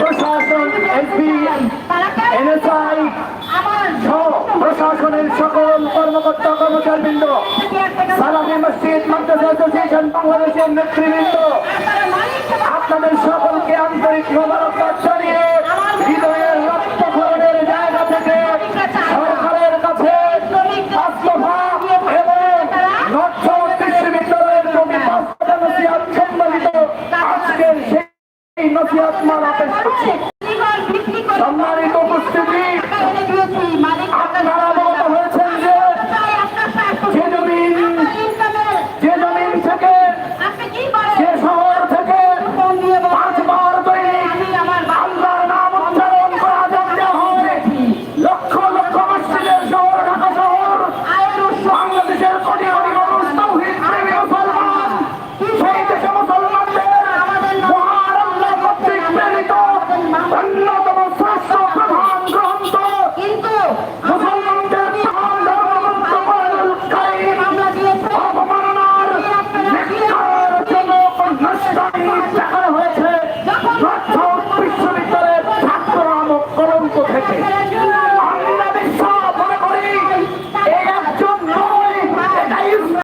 প্রশাসন SP NSI প্রশাসনের সকল কর্মকর্তা কর্মচারীবৃন্দ, সালামী মসজিদ, মাদ্রাসা অ্যাসোসিয়েশন, বাংলাদেশের নেতৃবৃন্দ, আপনাদের সকলকে আন্তরিক মোবারকবাদ জানিয়ে হৃদয়ের রক্তকরণের জায়গা থেকে সরকারের কাছে আত্মভা এবং নর্থ বিশ্ববিদ্যালয়ের সম্মানিত আজকের নসিহত মানা পেশ করছি